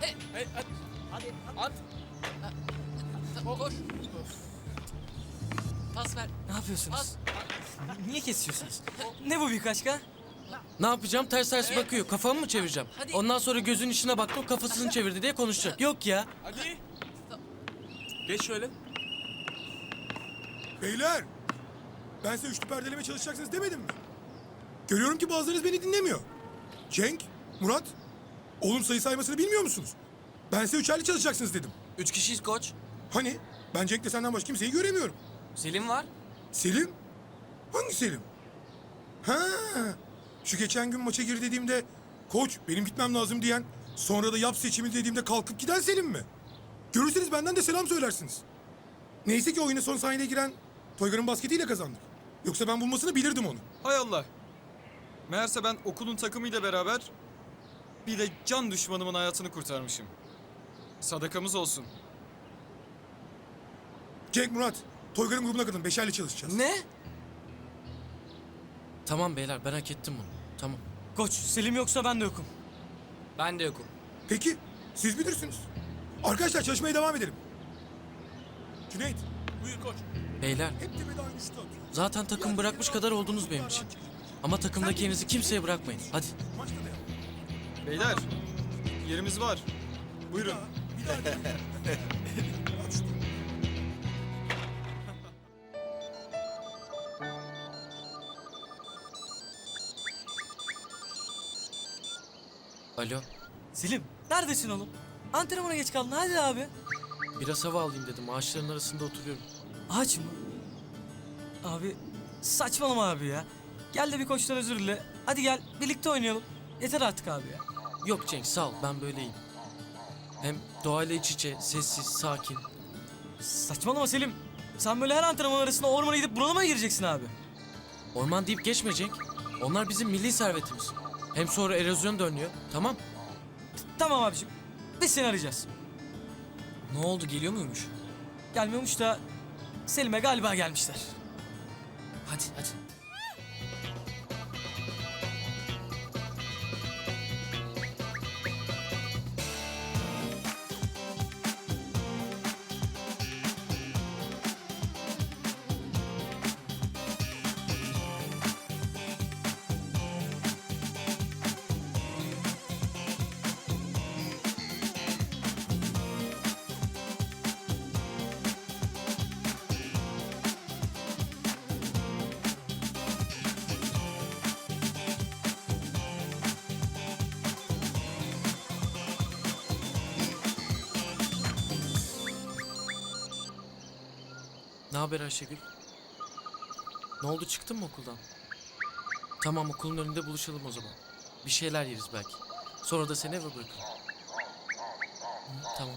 Hey, hey, at. Hadi, at. At. Koş. Pas ver. Ne yapıyorsunuz? Pas. Niye kesiyorsunuz? Ne bu büyük aşka? Ne yapacağım? Ters ters bakıyor. Kafamı mı çevireceğim? Hadi. Ondan sonra gözün içine baktım kafasını çevirdi diye konuşacak. Yok ya. Hadi. Geç şöyle. Beyler! Ben size üçlü perdeleme çalışacaksınız demedim mi? Görüyorum ki bazılarınız beni dinlemiyor. Cenk, Murat, oğlum sayı saymasını bilmiyor musunuz? Ben size üçerli çalışacaksınız dedim. Üç kişiyiz koç. Hani? Ben Cenk'le senden başka kimseyi göremiyorum. Selim var. Selim? Hangi Selim? Ha, şu geçen gün maça gir dediğimde koç benim gitmem lazım diyen sonra da yap seçimi dediğimde kalkıp giden Selim mi? Görürseniz benden de selam söylersiniz. Neyse ki oyuna son saniyede giren Toygar'ın basketiyle kazandık. Yoksa ben bulmasını bilirdim onu. Hay Allah. Meğerse ben okulun takımıyla beraber bir de can düşmanımın hayatını kurtarmışım. Sadakamız olsun. Cenk Murat, Toygar'ın grubuna kadın beşerli çalışacağız. Ne? Tamam beyler ben hak ettim bunu. Tamam. Koç Selim yoksa ben de yokum. Ben de yokum. Peki, siz bilirsiniz. Arkadaşlar çalışmaya devam edelim. Cüneyt, Buyur koç. Beyler hep tepede aynı şutu atıyor. zaten takım bırakmış kadar oldunuz benim için. Ama takımdaki yerinizi kimseye bırakmayın. Hadi. Maçta. Beyler, yerimiz var. Buyurun. Alo. Selim neredesin oğlum? Antrenmana geç kaldın hadi abi. Biraz hava alayım dedim. Ağaçların arasında oturuyorum. Ağaç mı? Abi saçmalama abi ya. Gel de bir koçtan özür dile. Hadi gel birlikte oynayalım. Yeter artık abi ya. Yok Cenk sağ ol ben böyleyim. Hem doğayla iç içe, sessiz, sakin. Saçmalama Selim. Sen böyle her antrenman arasında ormana gidip bunalıma mı gireceksin abi? Orman deyip geçme Cenk. Onlar bizim milli servetimiz. Hem sonra erozyon da önlüyor. Tamam. Tamam abiciğim. Biz seni arayacağız. Ne oldu geliyor muymuş? Gelmiyormuş da Selim'e galiba gelmişler. Hadi hadi. Ne haber Ayşegül? Ne oldu çıktın mı okuldan? Tamam okulun önünde buluşalım o zaman. Bir şeyler yeriz belki. Sonra da seni eve bırakırım. Hı, tamam.